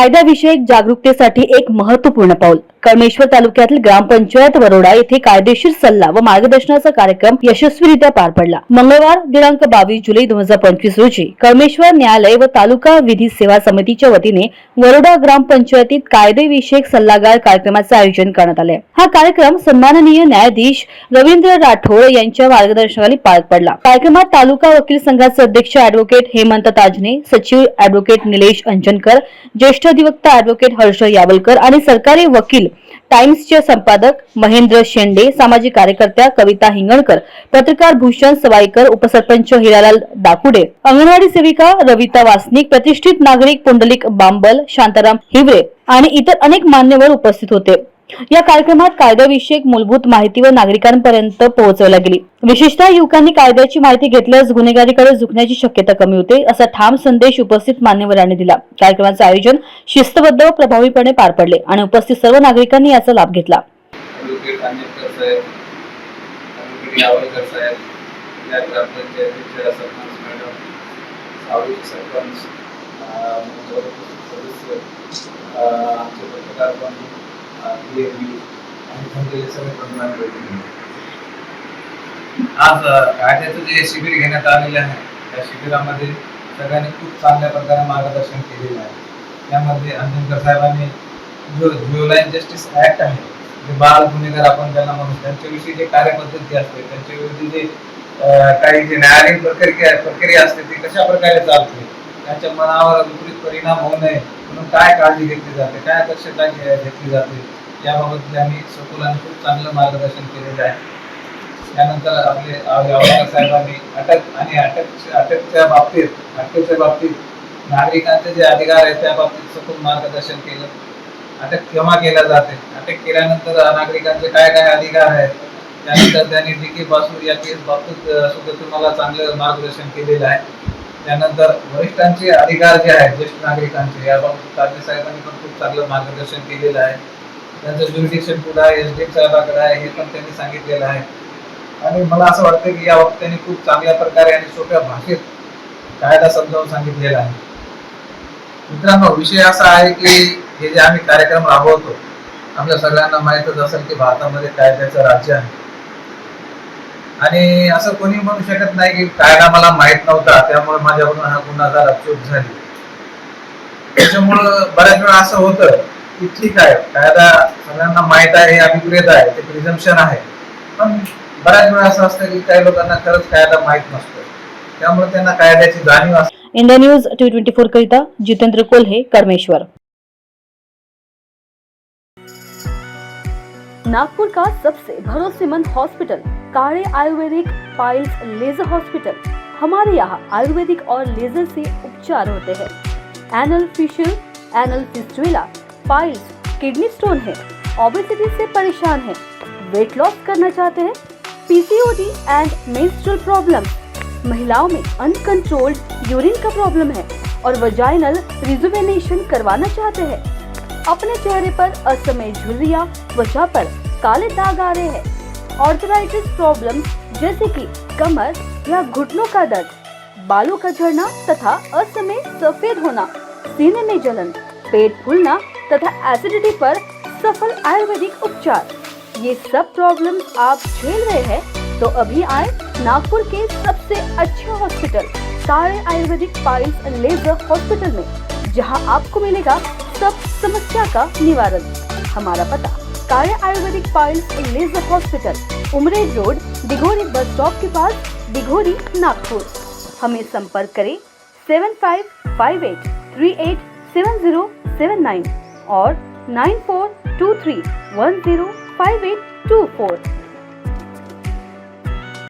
कायद्याविषयक जागरूकतेसाठी एक महत्त्वपूर्ण पाऊल. कळमेश्वर तालुक्यातील ग्रामपंचायत वरोडा येथे कायदेशीर सल्ला व मार्गदर्शनाचा कार्यक्रम यशस्वीरित्या पार पडला. मंगळवार दिनांक बावीस जुलै दोन हजार पंचवीस रोजी कळमेश्वर न्यायालय व तालुका विधी सेवा समितीच्या वतीने वरोडा ग्रामपंचायतीत कायदेविषयक सल्लागार कार्यक्रमाचे आयोजन करण्यात आले. हा कार्यक्रम सन्माननीय न्यायाधीश रवींद्र राठोड यांच्या मार्गदर्शनाखाली पार पडला. कार्यक्रमात तालुका वकील संघाचे अध्यक्ष अॅडव्होकेट हेमंत ताजने सचिव अॅडव्होकेट निलेश अंजनकर ज्येष्ठ अधिवक्ता अॅडव्होकेट हर्ष यावलकर आणि सरकारी वकील टाइम्सचे संपादक महेंद्र शेंडे सामाजिक कार्यकर्त्या कविता हिंगणकर पत्रकार भूषण सवाईकर उपसरपंच हिरालाल दाकुडे अंगणवाडी सेविका रविता वासनिक प्रतिष्ठित नागरिक पुंडलिक बांबल शांताराम हिवरे आणि इतर अनेक मान्यवर उपस्थित होते. या कार्यक्रमात कायद्याविषयक मूलभूत माहिती व नागरिकांपर्यंत पोहोचवल्या गेली. विशेषतः युवकांनी कायद्याची माहिती घेतल्यास गुन्हेगारीकडे झुकण्याची शक्यता कमी होते असा ठाम संदेश उपस्थित मान्यवरांनी दिला. कार्यक्रमाचे आयोजन शिस्तबद्ध व प्रभावीपणे पार पडले आणि उपस्थित सर्व नागरिकांनी याचा लाभ घेतला. सरपंच मॅडम आणि सगळे बंधूंना आज कायद्याचं जे शिबिर घेण्यात आलेलं आहे त्या शिबिरामध्ये सगळ्यांनी खूप चांगल्या प्रकारे मार्गदर्शन केलेलं आहे. त्यामध्ये अंजनकर साहेबांनी जो ज्युलाईन जस्टिस ऍक्ट आहे जे बाल गुन्हेगार आपण त्यांना म्हणू त्यांच्याविषयी जे कार्यपद्धती असते त्यांच्याविषयी जे काही जे न्यायालयीन प्रक्रिया प्रक्रिया असते ती कशा प्रकारे चालते त्यांच्या मनावर विपरीत परिणाम होऊ नये म्हणून काय काळजी घेतली जाते? काय दक्षता घेतली जाते? याबाबत त्यांनी सखोल खूप चांगलं मार्गदर्शन केलेलं आहे. त्यानंतर आपले यावलकर साहेबांनी अटक आणि अटक अटकच्या बाबतीत अटकेच्या बाबतीत नागरिकांचे जे अधिकार आहेत त्या बाबतीत सखोल मार्गदर्शन केलं. अटक केव्हा केल्या जाते? अटक केल्यानंतर नागरिकांचे काय काय अधिकार आहेत? त्यानंतर त्यांनी डी के बासू या केस बाबतीत सुद्धा तुम्हाला चांगलं मार्गदर्शन केलेलं आहे. त्यानंतर वरिष्ठांचे अधिकार जे आहेत ज्येष्ठ नागरिकांचे याबाबत काळजी साहेबांनी पण खूप चांगलं मार्गदर्शन केलेलं आहे. त्यांचं ज्युरिडिक्शन कुठं आहे एस डी साहेबाकडे आहे हे पण त्यांनी सांगितलेलं आहे. आणि मला असं वाटतं की या बाबतीत खूप चांगल्या प्रकारे आणि सोप्या भाषेत कायदा समजावून सांगितलेला आहे. मित्रांनो विषय असा आहे की हे जे आम्ही कार्यक्रम राबवतो आपल्या सगळ्यांना माहीतच असेल की भारतामध्ये कायद्याचं राज्य आहे. आणि असं कोणी म्हणू शकत नाही की कायदा मला माहीत नव्हता त्यामुळे माझ्याकडून हा गुन्हा झाला चूक झाली. त्याच्यामुळं बऱ्याच वेळा असं होतं की ठीक आहे कायदा सगळ्यांना माहीत आहे हे अभिप्रेत आहे ते प्रिझम्पशन आहे. पण बऱ्याच वेळा असं असतं की काही लोकांना खरंच कायदा माहीत नसतो. त्यामुळे त्यांना कायद्याची जाणीव असते. India news T twenty four करिता जितेंद्र कोल्हे करमेश्वर. नागपुर का सबसे भरोसेमंद hospital Kade ayurvedic piles laser hospital हमारे यहाँ आयुर्वेदिक और लेजर से उपचार होते हैं। Anal fissure anal fistula piles kidney stone है। ओबेसिटी से परेशान है। वेट लॉस करना चाहते हैं। पीसीओडी एंड मेंस्ट्रुअल प्रॉब्लम महिलाओं में अनकंट्रोल्ड यूरिन का प्रॉब्लम है और वजाइनल रिजुवेनेशन करवाना चाहते हैं। अपने चेहरे पर असमय झुर्रियाँ त्वचा पर काले दाग आ रहे हैं। ऑर्थराइटिस प्रॉब्लम जैसे कि कमर या घुटनों का दर्द, बालों का झड़ना तथा असमय सफ़ेद होना, सीने में जलन, पेट फूलना तथा एसिडिटी पर सफल आयुर्वेदिक उपचार। ये सब प्रॉब्लम आप झेल रहे हैं तो अभी आए नागपुर के सबसे अच्छे हॉस्पिटल सारे आयुर्वेदिक पाइल्स लेजर हॉस्पिटल में, जहाँ आपको मिलेगा सब समस्या का निवारण। हमारा पता। कार्य ayurvedic point laser hospital Umred road, Dighori bus stop के पास, दिघोरी, नागपुर। हमें संपर्क करें seven five five eight three eight seven zero seven nine और nine four two three one zero five eight two four.